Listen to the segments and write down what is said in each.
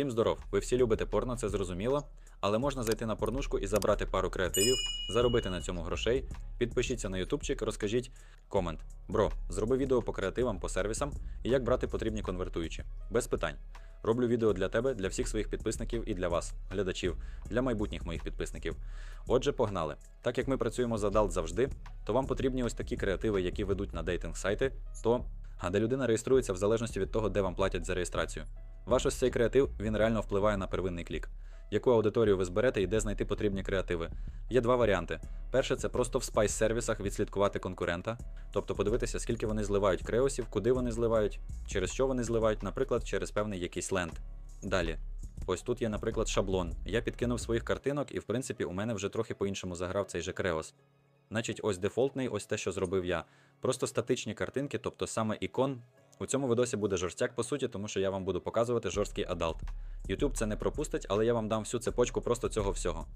Всім здоров! Ви всі любите порно, це зрозуміло. Але можна зайти на порнушку і забрати пару креативів, заробити на цьому грошей. Підпишіться на ютубчик, розкажіть комент. Бро, зроби відео по креативам, по сервісам і як брати потрібні конвертуючі. Без питань. Роблю відео для тебе, для всіх своїх підписників і для вас, глядачів, для майбутніх моїх підписників. Отже, погнали. Так як ми працюємо за Dalt завжди, то вам потрібні ось такі креативи, які ведуть на дейтинг сайти, то а де людина реєструється в залежності від того, де вам платять за реєстрацію. Ваш ось цей креатив він реально впливає на первинний клік. Яку аудиторію ви зберете і де знайти потрібні креативи? Є два варіанти. Перше, це просто в спайс сервісах відслідкувати конкурента, тобто подивитися, скільки вони зливають креосів, куди вони зливають, через що вони зливають, наприклад, через певний якийсь ленд. Далі. Ось тут є, наприклад, шаблон. Я підкинув своїх картинок, і в принципі у мене вже трохи по-іншому заграв цей же креос. Значить, ось дефолтний, ось те, що зробив я. Просто статичні картинки, тобто саме ікон. У цьому видосі буде жорстяк по суті, тому що я вам буду показувати жорсткий адалт. YouTube це не пропустить, але я вам дам всю цепочку просто цього всього.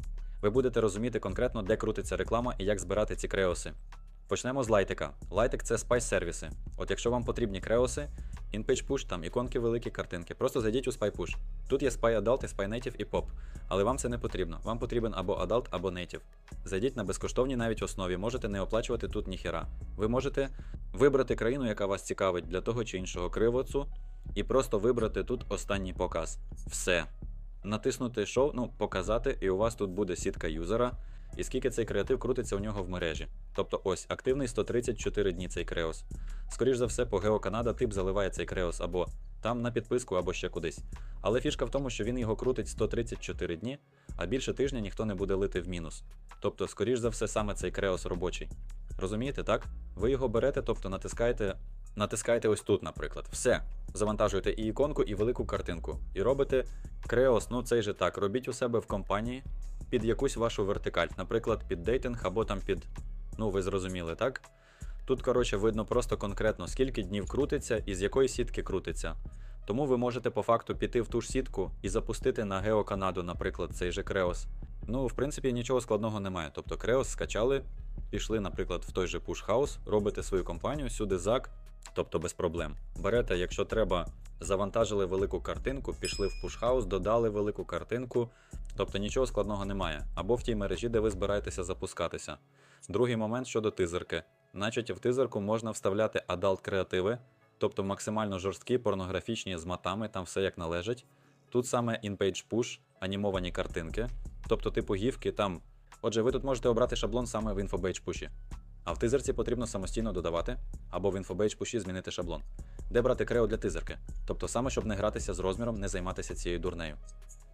Ви будете розуміти конкретно, де крутиться реклама і як збирати ці креоси. Почнемо з лайтика. Лайтик це спайс сервіси. От якщо вам потрібні креоси, InPage Push, там іконки великі картинки. Просто зайдіть у SpyPush. Тут є Spy Adult, і Spy Native і Pop. Але вам це не потрібно. Вам потрібен або Adult, або Native. Зайдіть на безкоштовній навіть основі, можете не оплачувати тут ніхера. Ви можете вибрати країну, яка вас цікавить для того чи іншого кривоцу, і просто вибрати тут останній показ. Все. Натиснути шоу, ну, показати, і у вас тут буде сітка юзера, і скільки цей креатив крутиться у нього в мережі. Тобто ось активний 134 дні цей креос. Скоріш за все, по Геоканада тип заливає цей креос або там на підписку, або ще кудись. Але фішка в тому, що він його крутить 134 дні, а більше тижня ніхто не буде лити в мінус. Тобто, скоріш за все, саме цей креос робочий. Розумієте, так? Ви його берете, тобто натискаєте, натискаєте ось тут, наприклад. Все. Завантажуєте і іконку, і велику картинку. І робите креос, ну цей же так. Робіть у себе в компанії під якусь вашу вертикаль, наприклад, під дейтинг або там під. Ну, ви зрозуміли, так? Тут, коротше, видно просто конкретно, скільки днів крутиться і з якої сітки крутиться. Тому ви можете по факту піти в ту ж сітку і запустити на Геоканаду, наприклад, цей же Креос. Ну, в принципі, нічого складного немає. Тобто Креос скачали, пішли, наприклад, в той же Push House, робите свою компанію, сюди зак, тобто без проблем. Берете, якщо треба, завантажили велику картинку, пішли в Push House, додали велику картинку, тобто нічого складного немає. Або в тій мережі, де ви збираєтеся запускатися. Другий момент щодо тизерки. Значить, в тизерку можна вставляти адалт креативи, тобто максимально жорсткі, порнографічні з матами, там все як належить. Тут саме in-page push, анімовані картинки, тобто типу гівки там. Отже, ви тут можете обрати шаблон саме в InfoBage пуші. А в тизерці потрібно самостійно додавати, або в InfoBage пуші змінити шаблон. Де брати крео для тизерки? Тобто саме, щоб не гратися з розміром, не займатися цією дурнею.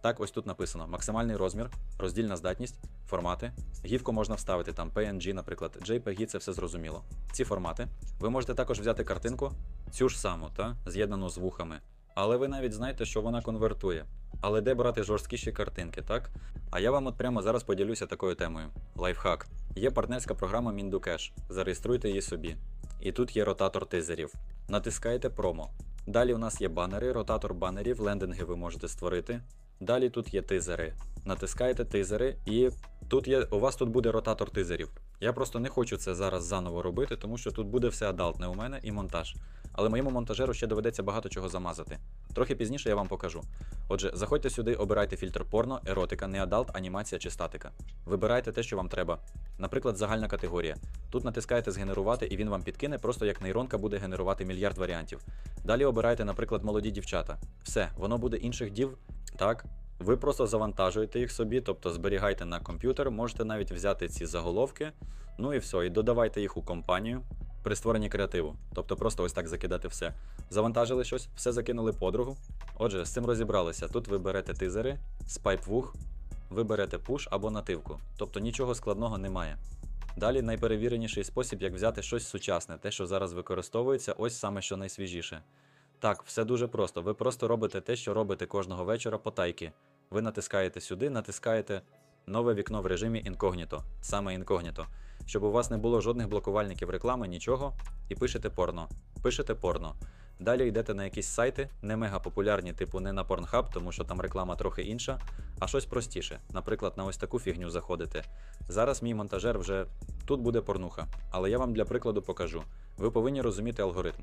Так, ось тут написано: максимальний розмір, роздільна здатність, формати. Гівку можна вставити там PNG, наприклад, JPG, це все зрозуміло. Ці формати. Ви можете також взяти картинку, цю ж саму, та, з'єднану з вухами. Але ви навіть знаєте, що вона конвертує. Але де брати жорсткіші картинки, так? А я вам от прямо зараз поділюся такою темою. Лайфхак. Є партнерська програма Minducash. Зареєструйте її собі. І тут є ротатор тизерів. Натискаєте промо. Далі у нас є банери, ротатор банерів, лендинги ви можете створити. Далі тут є тизери. Натискаєте тизери, і тут є, у вас тут буде ротатор тизерів. Я просто не хочу це зараз заново робити, тому що тут буде все адалтне у мене і монтаж. Але моєму монтажеру ще доведеться багато чого замазати. Трохи пізніше я вам покажу. Отже, заходьте сюди, обирайте фільтр порно, еротика, неадалт, анімація чи статика. Вибирайте те, що вам треба. Наприклад, загальна категорія. Тут натискаєте згенерувати, і він вам підкине, просто як нейронка буде генерувати мільярд варіантів. Далі обирайте, наприклад, молоді дівчата. Все, воно буде інших дів. Так. Ви просто завантажуєте їх собі, тобто зберігайте на комп'ютер, можете навіть взяти ці заголовки, ну і все, і додавайте їх у компанію при створенні креативу. Тобто просто ось так закидати все. Завантажили щось, все закинули подругу. Отже, з цим розібралися. Тут ви берете тизери, спайп вух, ви берете пуш або нативку. Тобто нічого складного немає. Далі найперевіреніший спосіб, як взяти щось сучасне, те, що зараз використовується, ось саме що найсвіжіше. Так, все дуже просто. Ви просто робите те, що робите кожного вечора потайки. Ви натискаєте сюди, натискаєте нове вікно в режимі інкогніто, саме інкогніто, щоб у вас не було жодних блокувальників реклами, нічого, і пишете порно. Пишете порно. Далі йдете на якісь сайти, не мега популярні, типу не на Pornhub, тому що там реклама трохи інша, а щось простіше. Наприклад, на ось таку фігню заходите. Зараз мій монтажер вже тут буде порнуха, але я вам для прикладу покажу. Ви повинні розуміти алгоритм.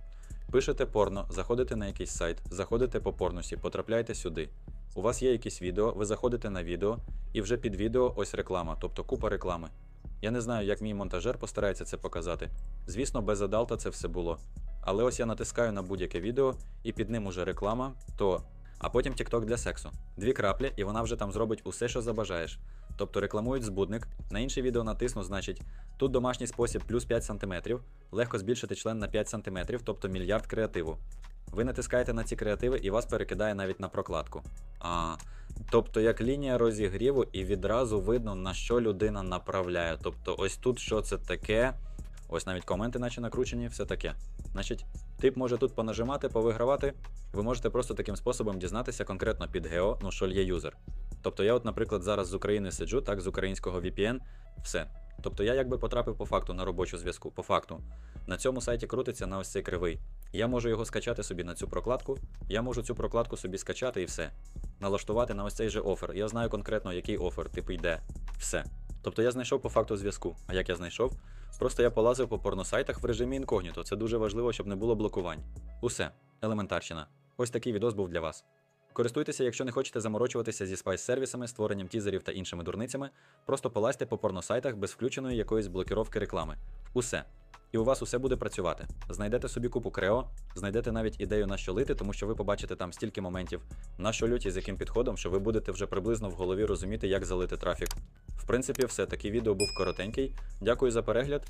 Пишете порно, заходите на якийсь сайт, заходите по порнусі, потрапляєте сюди. У вас є якесь відео, ви заходите на відео, і вже під відео ось реклама, тобто купа реклами. Я не знаю, як мій монтажер постарається це показати. Звісно, без адалта це все було. Але ось я натискаю на будь-яке відео, і під ним уже реклама, то. А потім TikTok для сексу. Дві краплі, і вона вже там зробить усе, що забажаєш. Тобто рекламують збудник, на інше відео натисну, значить, тут домашній спосіб плюс 5 см, легко збільшити член на 5 см, тобто мільярд креативу. Ви натискаєте на ці креативи і вас перекидає навіть на прокладку. А, тобто як лінія розігріву, і відразу видно, на що людина направляє. Тобто, ось тут що це таке. Ось навіть коменти, наче накручені, все таке. Значить, тип може тут понажимати, повигравати. Ви можете просто таким способом дізнатися конкретно під гео, ну що є юзер. Тобто я, от, наприклад, зараз з України сиджу, так, з українського VPN, все. Тобто я якби потрапив по факту на робочу зв'язку. По факту. На цьому сайті крутиться на ось цей кривий. Я можу його скачати собі на цю прокладку, я можу цю прокладку собі скачати і все. Налаштувати на ось цей же офер. Я знаю конкретно, який офер, типу йде. Все. Тобто я знайшов по факту зв'язку. А як я знайшов? Просто я полазив по порносайтах в режимі інкогніто. Це дуже важливо, щоб не було блокувань. Усе, елементарщина. Ось такий відос був для вас. Користуйтеся, якщо не хочете заморочуватися зі спайс-сервісами, створенням тізерів та іншими дурницями, просто полазьте по порносайтах без включеної якоїсь блокіровки реклами. Усе. І у вас усе буде працювати. Знайдете собі купу крео, знайдете навіть ідею на що лити, тому що ви побачите там стільки моментів, на що люті, з яким підходом, що ви будете вже приблизно в голові розуміти, як залити трафік. В принципі, все. Такий відео був коротенький. Дякую за перегляд.